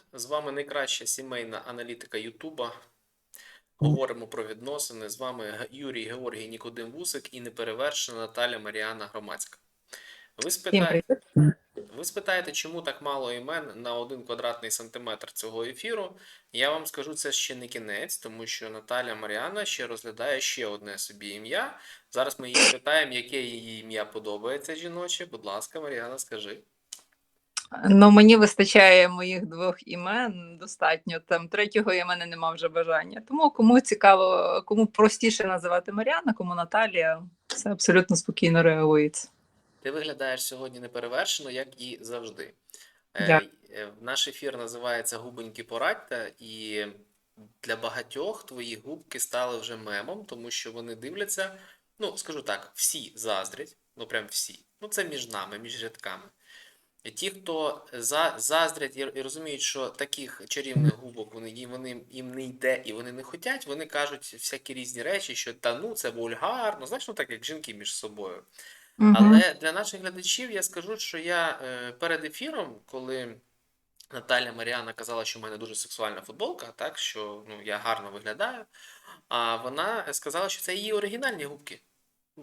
привіт! З вами найкраща сімейна аналітика Ютуба. Говоримо про відносини. З вами Юрій Георгій Нікодим Вусик і неперевершена Наталя Маріана Громадська. Ви спитаєте, ви спитаєте, чому так мало імен на один квадратний сантиметр цього ефіру? Я вам скажу, це ще не кінець, тому що Наталя Маріана ще розглядає ще одне собі ім'я. Зараз ми її спитаємо, яке її ім'я подобається жіноче. Будь ласка, Маріана, скажи. Ну, мені вистачає моїх двох імен достатньо. Там третього я мене нема вже бажання. Тому кому цікаво, кому простіше називати Маріана, кому Наталія, все абсолютно спокійно реагується. Ти виглядаєш сьогодні неперевершено, як і завжди. Е, е, Наш ефір називається Губоньки порадьте, і для багатьох твої губки стали вже мемом, тому що вони дивляться. Ну, скажу так, всі заздрять, ну прям всі. Ну, це між нами, між рядками. Ті, хто за, заздрять і, і розуміють, що таких чарівних губок вони, їм, вони, їм не йде і вони не хотять, вони кажуть всякі різні речі, що та ну це вульгарно, знаєш, ну так як жінки між собою. Мгм. Але для наших глядачів я скажу, що я е, перед ефіром, коли Наталя Маріана казала, що в мене дуже сексуальна футболка, так що ну, я гарно виглядаю, а вона сказала, що це її оригінальні губки.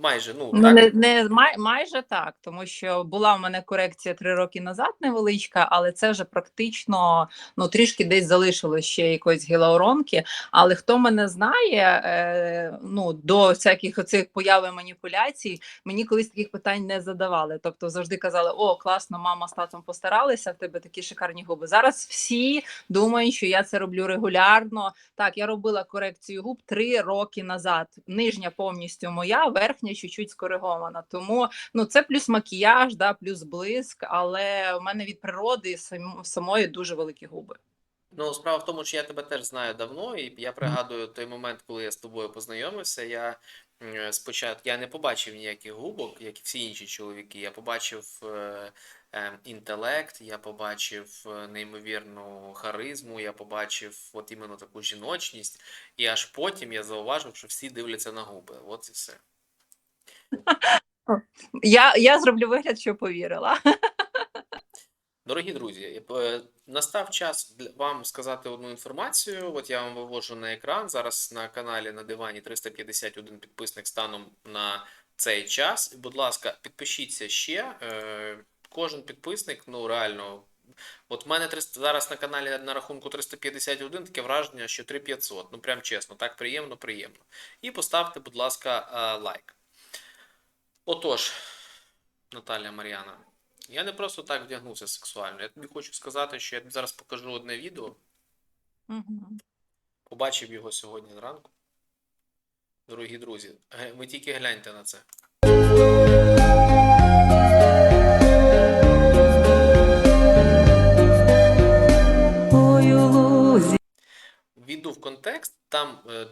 Майже, ну, Ну, так. не, не май, майже так, тому що була в мене корекція три роки назад невеличка, але це вже практично ну трішки десь залишилось ще якоїсь гіалуронки. Але хто мене знає, е, ну до всяких оцих появи маніпуляцій, мені колись таких питань не задавали. Тобто завжди казали: О, класно, мама з татом постаралися, в тебе такі шикарні губи. Зараз всі думають, що я це роблю регулярно. Так, я робила корекцію губ три роки назад. Нижня повністю моя, верхня чуть-чуть скоригована. Тому ну це плюс макіяж, да, плюс блиск, але в мене від природи сам, самої дуже великі губи. Ну, справа в тому, що я тебе теж знаю давно, і я пригадую той момент, коли я з тобою познайомився. Я спочатку я не побачив ніяких губок, як і всі інші чоловіки. Я побачив е, е, інтелект, я побачив е, неймовірну харизму, я побачив от іменно таку жіночність, і аж потім я зауважив, що всі дивляться на губи. От і все. Я, я зроблю вигляд, що повірила. Дорогі друзі, е, настав час вам сказати одну інформацію. От я вам виводжу на екран. Зараз на каналі на дивані 351 підписник станом на цей час. Будь ласка, підпишіться ще. Е, Кожен підписник, ну реально. От в мене 300, зараз на каналі на рахунку 351 таке враження, що 3500. Ну прям чесно, так приємно, приємно. І поставте, будь ласка, е, лайк. Отож, Наталія Мар'яна. Я не просто так вдягнувся сексуально. Я тобі хочу сказати, що я тобі зараз покажу одне відео. Угу. Побачив його сьогодні зранку. Дорогі друзі, ви тільки гляньте на це.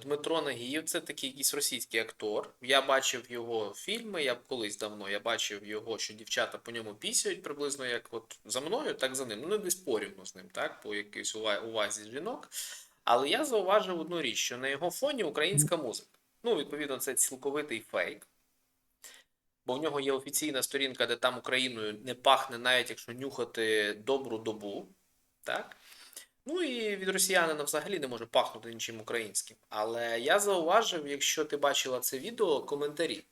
Дмитро Нагієв, це такий якийсь російський актор. Я бачив його фільми, я колись давно я бачив його, що дівчата по ньому пісяють приблизно як от за мною, так за ним. Ну, десь порівну з ним, так, по якійсь увазі жінок. Але я зауважив одну річ, що на його фоні українська музика. Ну, відповідно, це цілковитий фейк. Бо в нього є офіційна сторінка, де там Україною не пахне, навіть якщо нюхати добру добу. Так? Ну і від росіянина взагалі не може пахнути нічим українським. Але я зауважив, якщо ти бачила це відео, коментарі.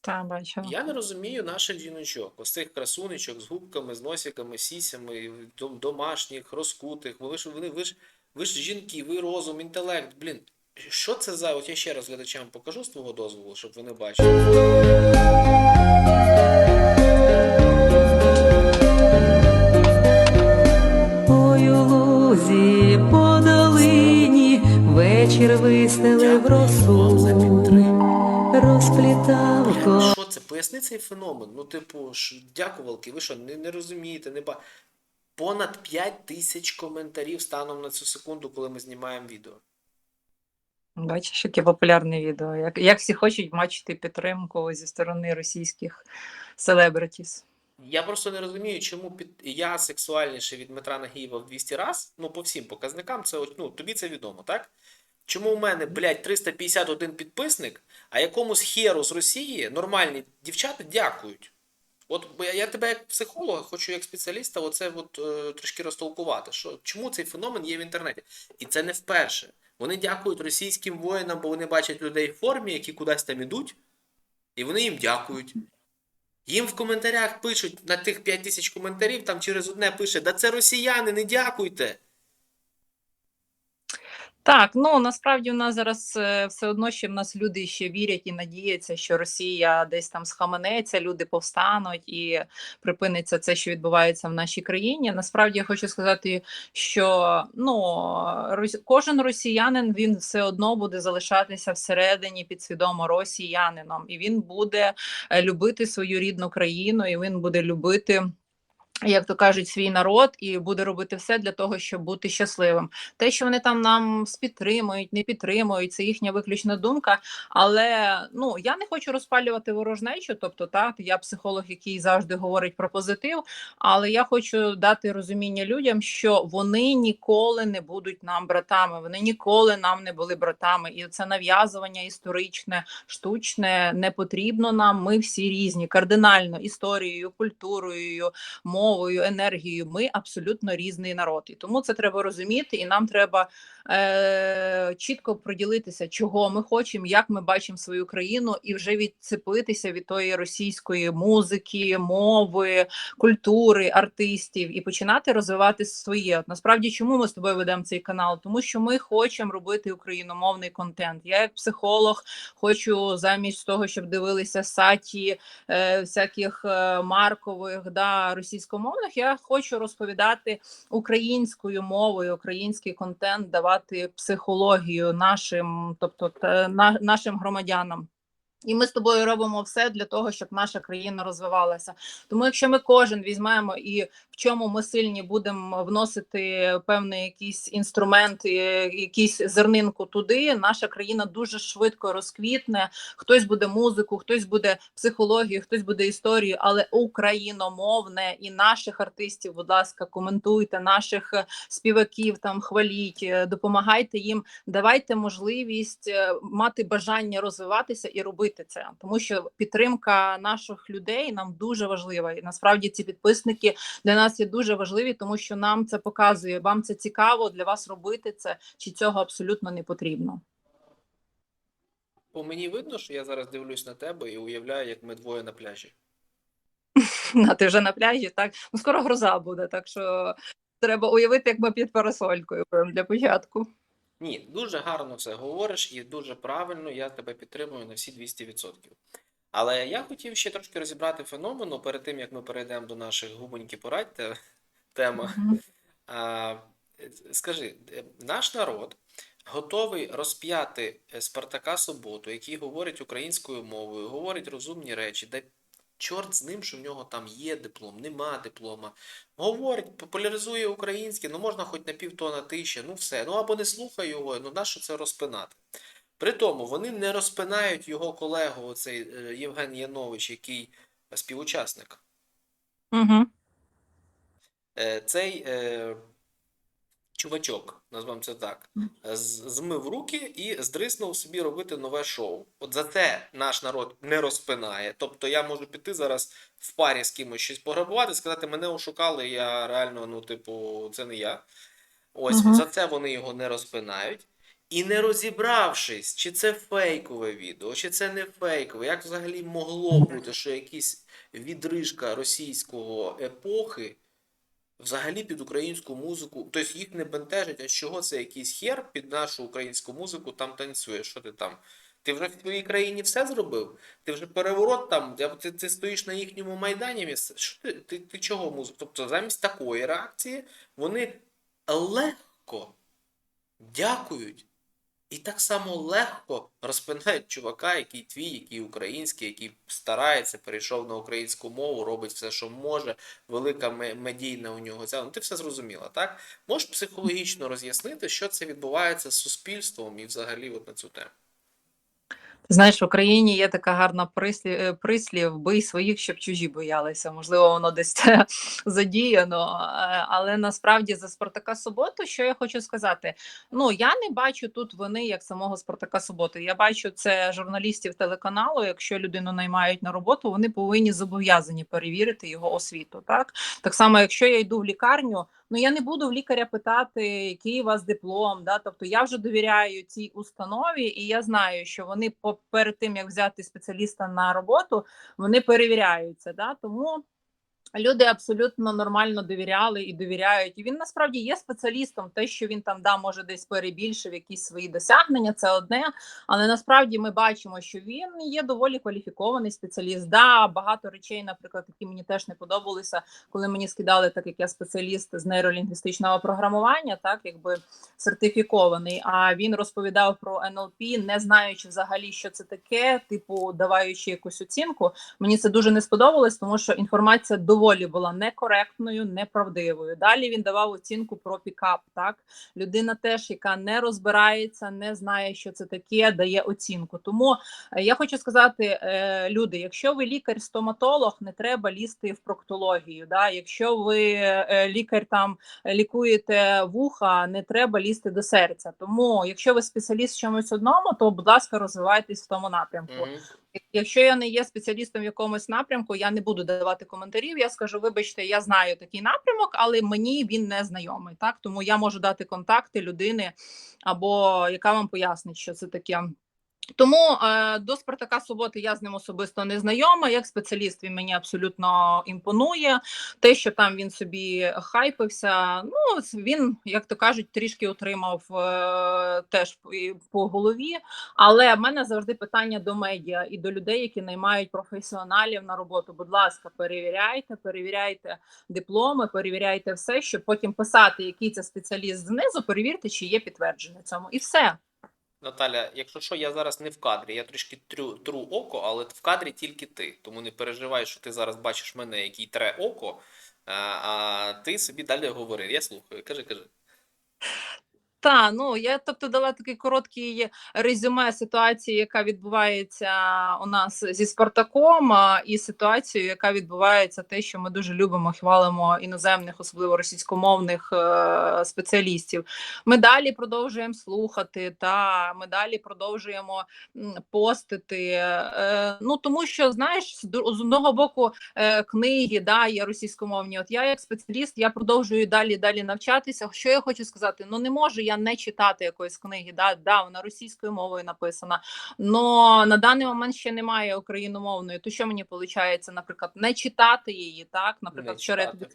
Та, бачила. Я не розумію наших жіночок, ось цих красунечок з губками, з носиками, сісями, домашніх, розкутих. Ви ж, вони, ви, ж, ви ж жінки, ви розум, інтелект. Блін, що це за. От я ще раз глядачам покажу з твого дозволу, щоб вони бачили. Лузі по долині вечір вистелив росу, розплітав. Що це? Поясни цей феномен. Ну, типу, ж, дякувалки, ви що, не, не розумієте, не ба. Понад 5 тисяч коментарів станом на цю секунду, коли ми знімаємо відео. Бачиш, яке популярне відео. Як, як всі хочуть бачити підтримку зі сторони російських селебритіс. Я просто не розумію, чому під... я сексуальніше від Дмитра Нагієва в 200 раз, ну, по всім показникам, це, ну, тобі це відомо, так? Чому у мене, блядь, 351 підписник, а якомусь херу з Росії нормальні дівчата дякують? От я, я тебе як психолога, хочу як спеціаліста, оце от, е, трішки розтолкувати, що чому цей феномен є в інтернеті. І це не вперше. Вони дякують російським воїнам, бо вони бачать людей в формі, які кудись там ідуть, і вони їм дякують. Їм в коментарях пишуть на тих 5 тисяч коментарів, там через одне пише: Да це росіяни, не дякуйте. Так, ну насправді у нас зараз е, все одно ще в нас люди ще вірять і надіються, що Росія десь там схаменеться, люди повстануть і припиниться це, що відбувається в нашій країні. Насправді я хочу сказати, що ну кожен росіянин він все одно буде залишатися всередині підсвідомо росіянином, і він буде е, любити свою рідну країну, і він буде любити. Як то кажуть, свій народ і буде робити все для того, щоб бути щасливим. Те, що вони там нам підтримують, не підтримують, це їхня виключна думка. Але ну я не хочу розпалювати ворожнечу. Тобто, так я психолог, який завжди говорить про позитив. Але я хочу дати розуміння людям, що вони ніколи не будуть нам братами. Вони ніколи нам не були братами, і це нав'язування історичне, штучне не потрібно нам. Ми всі різні, кардинально історією, культурою, мовою, енергією. Ми абсолютно різний народ. І тому це треба розуміти, і нам треба е- чітко приділитися, чого ми хочемо, як ми бачимо свою країну, і вже відцепитися від тої російської музики, мови, культури, артистів і починати розвивати своє. От насправді, чому ми з тобою ведемо цей канал? Тому що ми хочемо робити україномовний контент. Я як психолог хочу замість того, щоб дивилися саті е, всяких е, маркових да російськомовних. Я хочу розповідати українською мовою, український контент, давати психологію нашим, тобто та, на, нашим громадянам. І ми з тобою робимо все для того, щоб наша країна розвивалася. Тому, якщо ми кожен візьмемо і в чому ми сильні будемо вносити певний якийсь інструмент, якийсь зернинку туди, наша країна дуже швидко розквітне. Хтось буде музику, хтось буде психологію, хтось буде історію, але україномовне і наших артистів, будь ласка, коментуйте наших співаків, там хваліть, допомагайте їм, давайте можливість е, мати бажання розвиватися і робити це, тому що підтримка наших людей нам дуже важлива. І насправді ці підписники для нас є дуже важливі, тому що нам це показує. Вам це цікаво для вас робити це, чи цього абсолютно не потрібно. По мені видно, що я зараз дивлюсь на тебе і уявляю, як ми двоє на пляжі. А ти вже на пляжі, так ну скоро гроза буде, так що треба уявити, як ми під парасолькою для початку. Ні, дуже гарно це говориш і дуже правильно, я тебе підтримую на всі 200%. Але я хотів ще трошки розібрати феномену перед тим, як ми перейдемо до наших губоньки порадьте тема. А, скажи, е, наш народ готовий розп'яти Спартака Суботу, який говорить українською мовою, говорить розумні речі, де чорт з ним, що в нього там є диплом, нема диплома. Говорить, популяризує українське, ну можна хоч на півтона тисячі, ну все. Ну або не слухай його, ну нащо це розпинати? При тому вони не розпинають його колегу, оцей е, Євген Янович, який співучасник. Угу. Цей е, чувачок, назвемо це так, змив руки і здриснув собі робити нове шоу. От за це наш народ не розпинає. Тобто я можу піти зараз в парі з кимось щось пограбувати, сказати, мене ошукали, я реально, ну, типу, це не я. Ось Мгм. за це вони його не розпинають. І не розібравшись, чи це фейкове відео, чи це не фейкове, як взагалі могло бути, що якісь відрижка російського епохи взагалі під українську музику, тобто їх не бентежить, а чого це якийсь хер під нашу українську музику там танцює? Що ти там? Ти вже в твоїй країні все зробив? Ти вже переворот там, ти, ти стоїш на їхньому майдані місце. Що ти, ти, ти чого музику? Тобто замість такої реакції вони легко дякують і так само легко розпинають чувака, який твій, який український, який старається, перейшов на українську мову, робить все, що може, велика ме- медійна у нього ця. Ну, ти все зрозуміла, так? Можеш психологічно роз'яснити, що це відбувається з суспільством і взагалі от на цю тему. Знаєш, в Україні є така гарна прислів, е, прислів бий своїх, щоб чужі боялися. Можливо, воно десь це задіяно. е, Але насправді за Спартака Суботу, що я хочу сказати? Ну я не бачу тут вини як самого Спартака Суботи. Я бачу це журналістів телеканалу. Якщо людину наймають на роботу, вони повинні зобов'язані перевірити його освіту. Так так само, якщо я йду в лікарню. Ну я не буду в лікаря питати, який у вас диплом. Да? Тобто я вже довіряю цій установі, і я знаю, що вони по- перед тим як взяти спеціаліста на роботу, вони перевіряються. Да? Тому люди абсолютно нормально довіряли і довіряють. І він насправді є спеціалістом. Те, що він там да, може десь перебільшив якісь свої досягнення, це одне. Але насправді ми бачимо, що він є доволі кваліфікований спеціаліст. Да, багато речей, наприклад, які мені теж не подобалися, коли мені скидали, так як я спеціаліст з нейролінгвістичного програмування, так якби сертифікований. А він розповідав про НЛП, не знаючи взагалі, що це таке, типу даваючи якусь оцінку. Мені це дуже не сподобалось, тому що інформація доволі була некоректною, неправдивою. Далі він давав оцінку про пікап. Так людина теж, яка не розбирається, не знає, що це таке, дає оцінку. Тому е, я хочу сказати, е, люди, якщо ви лікар-стоматолог, не треба лізти в проктологію. Да? Якщо ви е, лікар там лікуєте вуха, не треба лізти до серця. Тому, якщо ви спеціаліст в чомусь одному, то будь ласка, розвивайтесь в тому напрямку. Мгм. Якщо я не є спеціалістом в якомусь напрямку, я не буду давати коментарів. Я скажу, вибачте, я знаю такий напрямок, але мені він не знайомий. Так тому я можу дати контакти людини, або яка вам пояснить, що це таке. Тому е, до Спартака Суботи я з ним особисто не знайома. Як спеціаліст він мені абсолютно імпонує. Те, що там він собі хайпився, ну він, як то кажуть, трішки отримав е, теж по голові. Але в мене завжди питання до медіа і до людей, які наймають професіоналів на роботу. Будь ласка, перевіряйте, перевіряйте дипломи, перевіряйте все, щоб потім писати, який це спеціаліст знизу. Перевірте, чи є підтвердження цьому, і все. Наталя, якщо що, я зараз не в кадрі, я трішки трю, тру око, але в кадрі тільки ти. Тому не переживай, що ти зараз бачиш мене, який тре око, а, а ти собі далі говори. Я слухаю. Кажи, кажи. Та ну я тобто дала такий короткий резюме ситуації, яка відбувається у нас зі Спартаком, і ситуацію, яка відбувається, те, що ми дуже любимо, хвалимо іноземних, особливо російськомовних е, спеціалістів. Ми далі продовжуємо слухати, та ми далі продовжуємо постити. Е, ну тому що знаєш, з одного боку е, книги да, є російськомовні. От я як спеціаліст, я продовжую далі далі навчатися. Що я хочу сказати? Ну не можу я не читати якоїсь книги. Да, да, вона російською мовою написана. Но на даний момент ще немає україномовної. То що мені виходить, наприклад, не читати її, так? Наприклад, Не вчора я тобі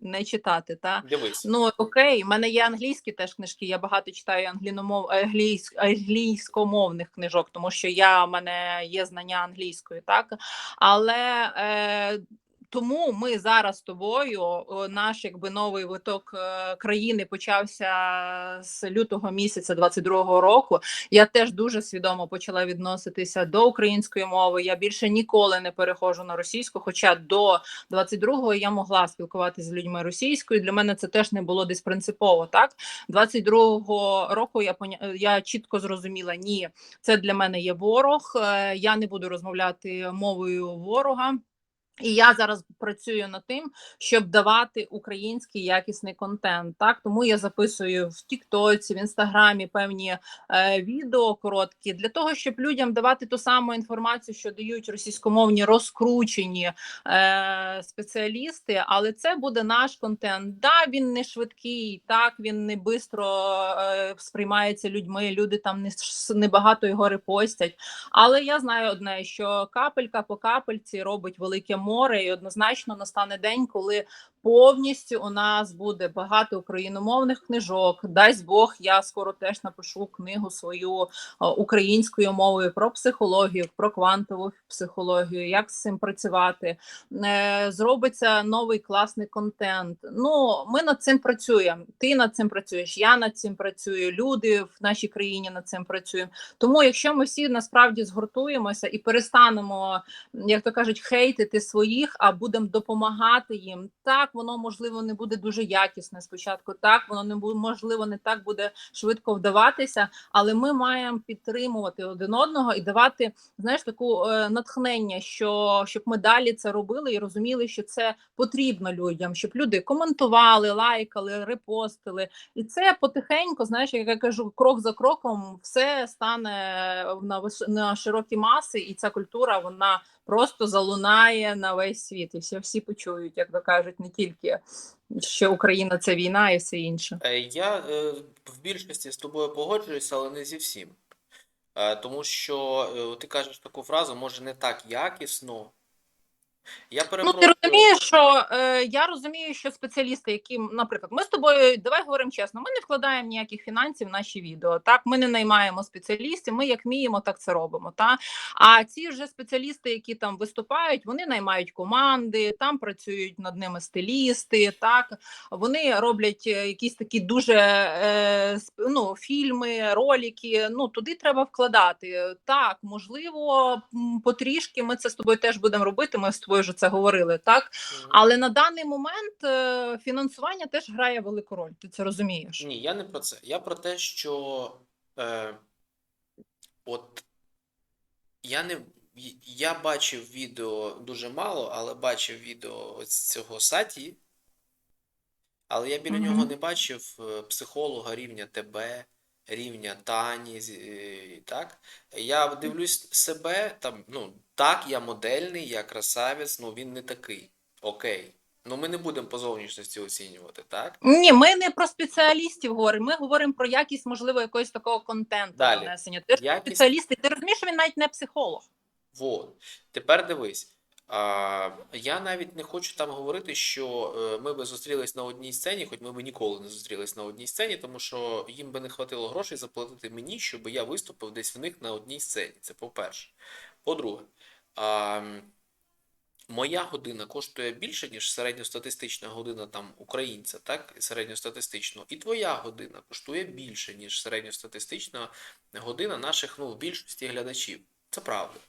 не читати, так? Дивись. Ну окей, в мене є англійські теж книжки. Я багато читаю англіномов англійсь, англійськомовних книжок, тому що я в мене є знання англійської, так але. Е, тому ми зараз з тобою, наш якби новий виток е, країни почався з лютого місяця 22-го року. Я теж дуже свідомо почала відноситися до української мови. Я більше ніколи не переходжу на російську, хоча до 22-го я могла спілкуватися з людьми російською. Для мене це теж не було десь принципово. Так 22-го року я поня... я чітко зрозуміла, ні, це для мене є ворог. е, Я не буду розмовляти мовою ворога. І я зараз працюю над тим, щоб давати український якісний контент. Так тому я записую в Тіктоці, в інстаграмі певні е, відео короткі для того, щоб людям давати ту саму інформацію, що дають російськомовні розкручені е, спеціалісти. Але це буде наш контент. Да, він не швидкий, так він не бистро е, сприймається людьми. Люди там не, не багато його репостять. Але я знаю одне, що капелька по капельці робить велике море, і однозначно настане день, коли повністю у нас буде багато україномовних книжок. Дасть Бог, я скоро теж напишу книгу свою е, українською мовою про психологію, про квантову психологію, як з цим працювати. Е, Зробиться новий класний контент. Ну, ми над цим працюємо. Ти над цим працюєш, я над цим працюю. Люди в нашій країні над цим працюємо. Тому, якщо ми всі насправді згуртуємося і перестанемо, як то кажуть, хейтити свої. Своїх, а будемо допомагати їм. Так, воно можливо не буде дуже якісне спочатку. Так, воно не можливо не так буде швидко вдаватися, але ми маємо підтримувати один одного і давати знаєш таку е, натхнення, що щоб ми далі це робили і розуміли, що це потрібно людям, щоб люди коментували, лайкали, репостили, і це потихеньку, знаєш, як я кажу, крок за кроком, все стане на на широкі маси, і ця культура вона просто залунає на весь світ, і все всі почують, як то кажуть, не тільки що Україна це війна і все інше. Е, Я е, в більшості з тобою погоджуюся, але не зі всім. Е, Тому що ти кажеш таку фразу, може не так якісно. Я Ну, ти розумієш, що е, я розумію, що спеціалісти, які, наприклад, ми з тобою, давай говоримо чесно, ми не вкладаємо ніяких фінансів в наші відео. Так, ми не наймаємо спеціалістів, ми як вміємо, так це робимо. Та? А ці вже спеціалісти, які там виступають, вони наймають команди, там працюють над ними стилісти, так вони роблять е, якісь такі дуже е, ну, фільми, ролики. Ну туди треба вкладати. Так, можливо, потрішки ми це з тобою теж будемо робити. Ми з тобою вже це говорили, так. Але на даний момент е, фінансування теж грає велику роль. Ти це розумієш? Ні, я не про це. Я про те, що е, от я не я бачив відео дуже мало, але бачив відео ось цього Саті, але я біля Мгм. нього не бачив е, психолога рівня тебе, рівня Тані. е, Так? Я дивлюсь себе, там, ну, так, я модельний, я красавець, ну він не такий. Окей. Ну ми не будемо по зовнішності оцінювати, так? Ні, ми не про спеціалістів говоримо. Ми говоримо про якість, можливо, якогось такого контенту Далі. донесення. Ти Якість- спеціаліст, ти розумієш, що він навіть не психолог. Вот. Тепер дивись. А, я навіть не хочу там говорити, що е, ми би зустрілись на одній сцені, хоч ми би ніколи не зустрілись на одній сцені, тому що їм би не хватило грошей заплатити мені, щоб я виступив десь в них на одній сцені. Це по-перше. По-друге, а, моя година коштує більше, ніж середньостатистична година там українця, так? Середньостатистично. І твоя година коштує більше, ніж середньостатистична година наших, ну, в більшості глядачів. Це правда.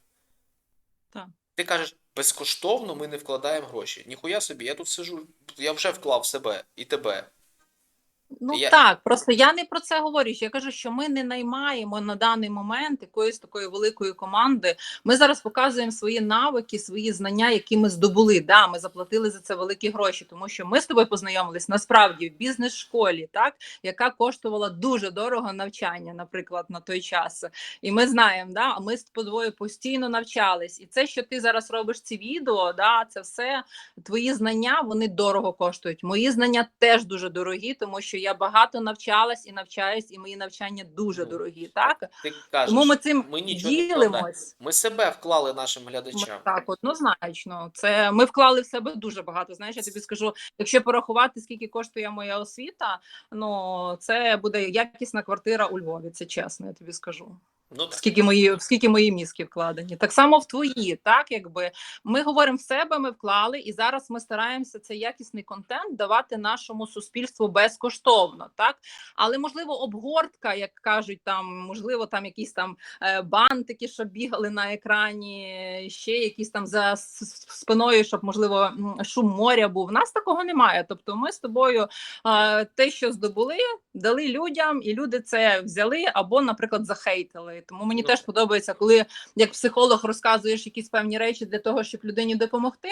Так. Ти кажеш, безкоштовно ми не вкладаємо гроші. Ніхуя собі, я тут сижу, я вже вклав себе і тебе. Ну Я- так, просто я не про це говорю. Я кажу, що ми не наймаємо на даний момент якоїсь такої великої команди. Ми зараз показуємо свої навики, свої знання, які ми здобули. Да, ми заплатили за це великі гроші, тому що ми з тобою познайомились насправді в бізнес-школі, так яка коштувала дуже дорого навчання, наприклад, на той час. І ми знаємо, да, ми з тобою постійно навчались. І це, що ти зараз робиш ці відео, да, це все твої знання вони дорого коштують. Мої знання теж дуже дорогі, тому що я багато навчалась і навчаюсь, і мої навчання дуже Ну, дорогі. Так Ти кажеш, тому ми цим ми нічого ділимось. Ми себе вклали нашим Ми, глядачам. так, однозначно. Це ми вклали в себе дуже багато. Знаєш, я тобі скажу, якщо порахувати, скільки коштує моя освіта, ну це буде якісна квартира у Львові. Це чесно, я тобі скажу. Ну так. скільки мої скільки мої мізки вкладені. Так само в твої, так якби ми говоримо в себе, ми вклали, і зараз ми стараємося цей якісний контент давати нашому суспільству безкоштовно, так але можливо обгортка, як кажуть, там можливо, там якісь там е, бантики, що бігали на екрані, ще якісь там за спиною, щоб можливо шум моря був. У нас такого немає. Тобто, ми з тобою те, що здобули, дали людям, і люди це взяли або, наприклад, захейтили. Тому мені теж подобається, коли як психолог розказуєш якісь певні речі для того, щоб людині допомогти.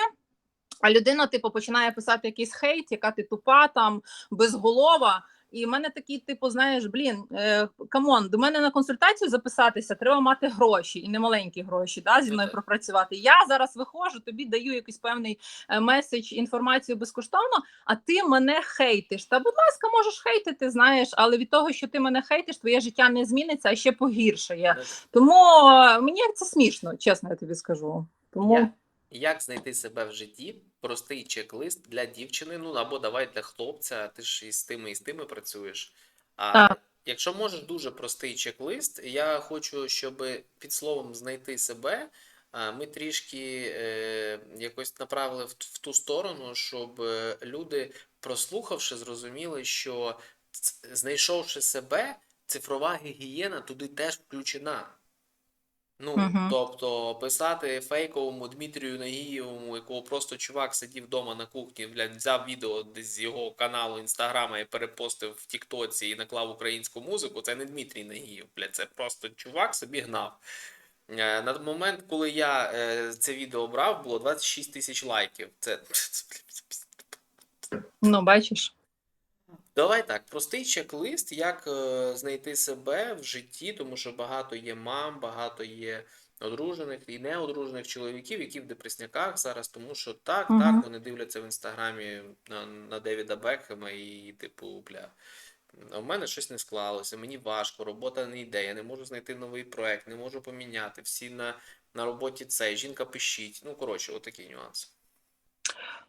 А людина, типу, починає писати якийсь хейт, яка ти тупа, там безголова. І в мене такий, типу, знаєш, блін, е, камон, до мене на консультацію записатися треба мати гроші і не маленькі гроші, да, зі Ну, мною пропрацювати. Я зараз виходжу, тобі даю якийсь певний е, меседж, інформацію безкоштовно, а ти мене хейтиш. Та, будь ласка, можеш хейтити, знаєш, але від того, що ти мене хейтиш, твоє життя не зміниться, а ще погіршає. Тому е, мені це смішно, чесно я тобі скажу. Тому Я- Як знайти себе в житті? Простий чек-лист для дівчини, ну або давай для хлопця, ти ж із тими і з тими працюєш. А Так. якщо можеш дуже простий чек-лист, я хочу, щоб під словом знайти себе, ми трішки е, якось направили в, в ту сторону, щоб е, люди, прослухавши, зрозуміли, що знайшовши себе, цифрова гігієна туди теж включена. Ну, Мгм. тобто писати фейковому Дмитрію Нагієвому, якого просто чувак сидів вдома на кухні, блядь, взяв відео десь з його каналу інстаграма і перепостив в Тіктоці і наклав українську музику, це не Дмитрій Нагієв, блядь, це просто чувак собі гнав. Е, На момент, коли я е, це відео брав, було 26 тисяч лайків. Це. Ну, бачиш. Давай так, простий чек-лист, як е, знайти себе в житті, тому що багато є мам, багато є одружених і неодружених чоловіків, які в депресняках зараз, тому що так, Мгм. так, вони дивляться в інстаграмі на, на Девіда Бекхема і, типу, бля. А в мене щось не склалося, мені важко, робота не йде, я не можу знайти новий проект, не можу поміняти. Всі на, на роботі цей, жінка пишіть. Ну, коротше, отакі нюанси.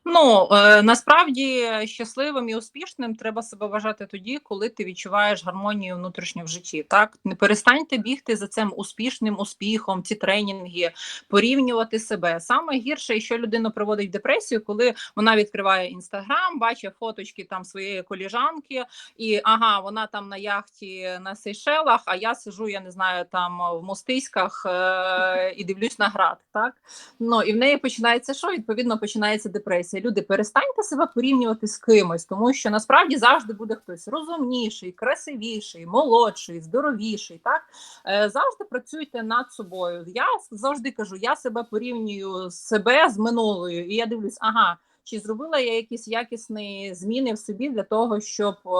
Ну е, насправді щасливим і успішним треба себе вважати тоді, коли ти відчуваєш гармонію внутрішньо в житті. Так не перестаньте бігти за цим успішним успіхом, ці тренінги, порівнювати себе. Саме гірше, що людину приводить в депресію, коли вона відкриває інстаграм, бачить фоточки там своєї коліжанки, і ага, вона там на яхті на Сейшелах, а я сижу, я не знаю, там в Мостиськах е- і дивлюсь на град. Так Ну і в неї починається що? Відповідно, починається депресія. Люди, перестаньте себе порівнювати з кимось, тому що насправді завжди буде хтось розумніший, красивіший, молодший, здоровіший. Так е, завжди працюйте над собою. Я завжди кажу, я себе порівнюю себе з минулою, і я дивлюсь, ага. Чи зробила я якісь якісні зміни в собі для того, щоб е,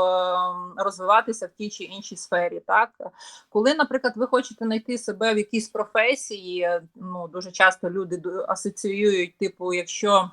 розвиватися в тій чи іншій сфері? Так, коли, наприклад, ви хочете знайти себе в якійсь професії, ну дуже часто люди асоціюють, типу, якщо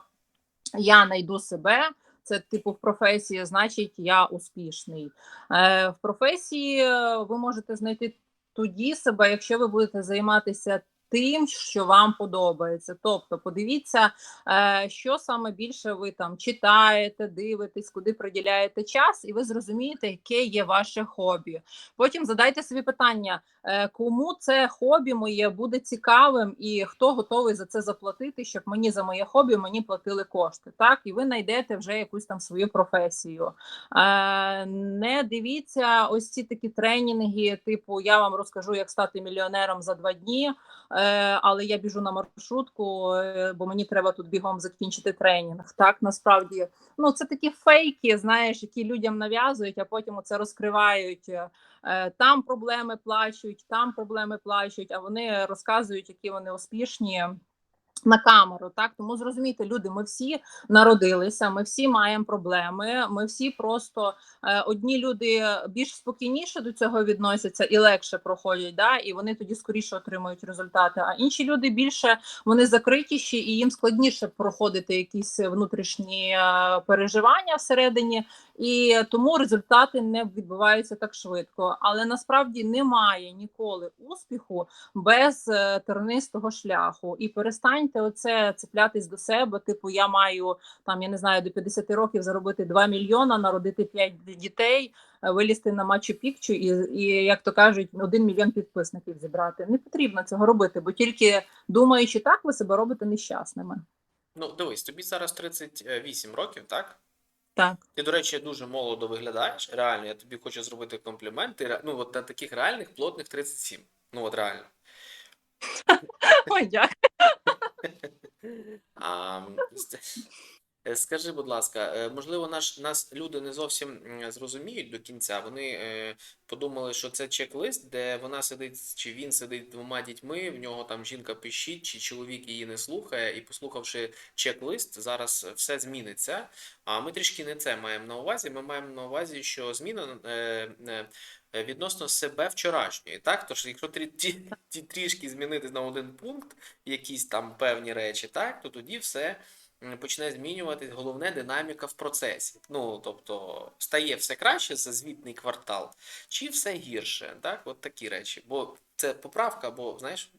я найду себе. Це типу в професії, значить я успішний. Е, в професії е, ви можете знайти тоді себе, якщо ви будете займатися тим, що вам подобається. Тобто, подивіться, е, що саме більше ви там читаєте, дивитесь, куди приділяєте час, і ви зрозумієте, яке є ваше хобі. Потім задайте собі питання, е, кому це хобі моє буде цікавим, і хто готовий за це заплатити, щоб мені за моє хобі мені платили кошти. Так, і ви знайдете вже якусь там свою професію. Е, не дивіться ось ці такі тренінги, типу я вам розкажу, як стати мільйонером за два дні. Е, але я біжу на маршрутку, е, бо мені треба тут бігом закінчити тренінг. Так насправді ну це такі фейки, знаєш, які людям нав'язують, а потім це розкривають. Е, Там проблеми плачуть, там проблеми плачуть, а вони розказують, які вони успішні. На камеру, так тому зрозумійте, люди, ми всі народилися, ми всі маємо проблеми. Ми всі просто е, одні люди більш спокійніше до цього відносяться і легше проходять, да, і вони тоді скоріше отримують результати. А інші люди більше вони закритіші, і їм складніше проходити якісь внутрішні е, переживання всередині, і тому результати не відбуваються так швидко. Але насправді немає ніколи успіху без е, тернистого шляху. І перестаньте оце цеплятись до себе. Типу, я маю там, я не знаю, до 50 років заробити 2 мільйона, народити 5 дітей, е, вилізти на Мачу Пікчу і, і, як то кажуть, 1 мільйон підписників зібрати. Не потрібно цього робити, бо тільки думаючи так, ви себе робите нещасними. Ну, дивись, тобі зараз 38 років, так? Так. Ти, до речі, дуже молодо виглядаєш. Реально, я тобі хочу зробити комплімент. Ти, ре- ну, от на таких реальних плотних 37. Ну, от реально. Ой, дякую. А, м, с- скажи, будь ласка, е, можливо, наш, нас люди не зовсім зрозуміють до кінця. Вони е, подумали, що це чек-лист, де вона сидить, чи він сидить з двома дітьми, в нього там жінка пищить, чи чоловік її не слухає, і послухавши чек-лист, зараз все зміниться. А ми трішки не це маємо на увазі. Ми маємо на увазі, що зміна е, е, е, відносно себе вчорашньої. Так, тож, якщо трі, ті, ті трішки змінити на один пункт, якісь там певні речі, так, то тоді все почне змінюватись. Головне динаміка в процесі. Ну, тобто, стає все краще за звітний квартал, чи все гірше, так, от такі речі. Бо це поправка, бо знаєш.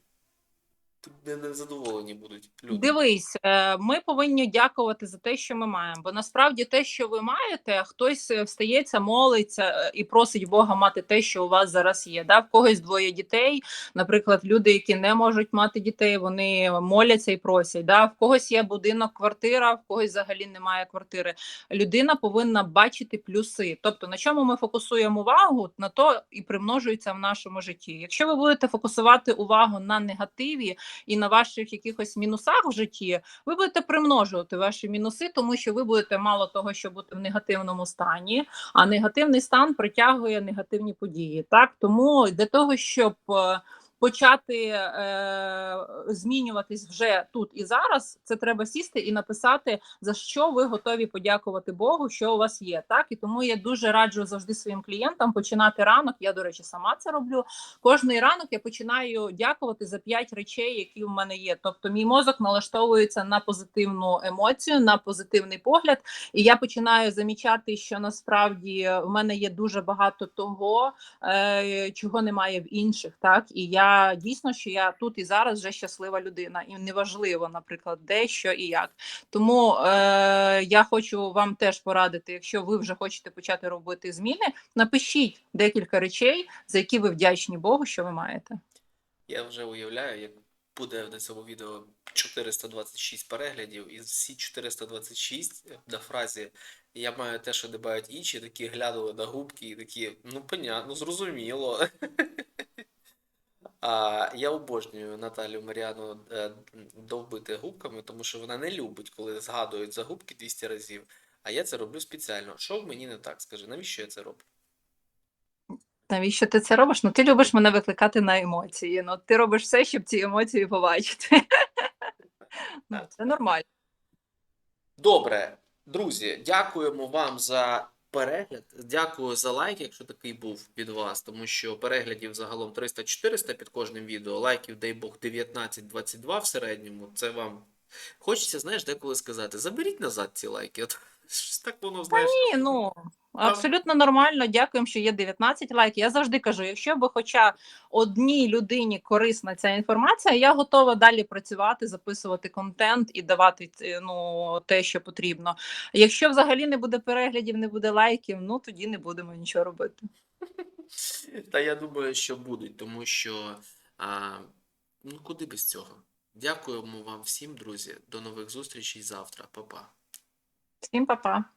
Не, задоволені будуть люди. Дивись, е, ми повинні дякувати за те, що ми маємо. Бо насправді те, що ви маєте, хтось е, встається, молиться е, і просить Бога мати те, що у вас зараз є. Да? В когось двоє дітей. Наприклад, люди, які не можуть мати дітей, вони моляться і просять. Да? В когось є будинок, квартира, в когось взагалі немає квартири. Людина повинна бачити плюси. Тобто, на чому ми фокусуємо увагу, на то і примножується в нашому житті. Якщо ви будете фокусувати увагу на негативі і на ваших якихось мінусах в житті, ви будете примножувати ваші мінуси, тому що ви будете мало того, що бути в негативному стані, а негативний стан притягує негативні події. Так тому для того, щоб е, почати е, змінюватись вже тут і зараз, це треба сісти і написати за що ви готові подякувати Богу, що у вас є. Так і тому я дуже раджу завжди своїм клієнтам починати ранок. Я, до речі, сама це роблю. Кожний ранок я починаю дякувати за п'ять речей, які в мене є. Тобто, мій мозок налаштовується на позитивну емоцію, на позитивний погляд, і я починаю замічати, що насправді в мене є дуже багато того, е, чого немає в інших. Так і я дійсно, що я тут і зараз вже щаслива людина, і неважливо, наприклад, де що і як. Тому е, я хочу вам теж порадити, якщо ви вже хочете почати робити зміни, напишіть декілька речей, за які ви вдячні Богу, що ви маєте. Я вже уявляю, як буде на цьому відео 426 переглядів, і всі 426 на фразі я маю те, що дбають інші, такі глянули на губки і такі, ну понятно, зрозуміло. А я обожнюю Наталю Маріану е, довбити губками, тому що вона не любить, коли згадують за губки 200 разів. А я це роблю спеціально. Що в мені не так? Скажи, навіщо я це роблю? Навіщо ти це робиш? Ну ти любиш мене викликати на емоції. Ну ти робиш все, щоб ці емоції побачити. Ну, це нормально. Добре, друзі, дякуємо вам за перегляд. Дякую за лайк, якщо такий був від вас, тому що переглядів загалом 300-400 під кожним відео, лайків, дай Бог, 19-22 в середньому. Це вам хочеться, знаєш, деколи сказати: заберіть назад ці лайки. От так воно, знаєш. Ні, ну абсолютно нормально. Дякуємо, що є 19 лайків. Я завжди кажу: якщо би хоча одній людині корисна ця інформація, я готова далі працювати, записувати контент і давати е, ну, те, що потрібно. Якщо взагалі не буде переглядів, не буде лайків, ну тоді не будемо нічого робити. Та я думаю, що будуть, тому що а, ну куди без цього? Дякуємо вам всім, друзі. До нових зустрічей завтра. Па-па. Всім па-па.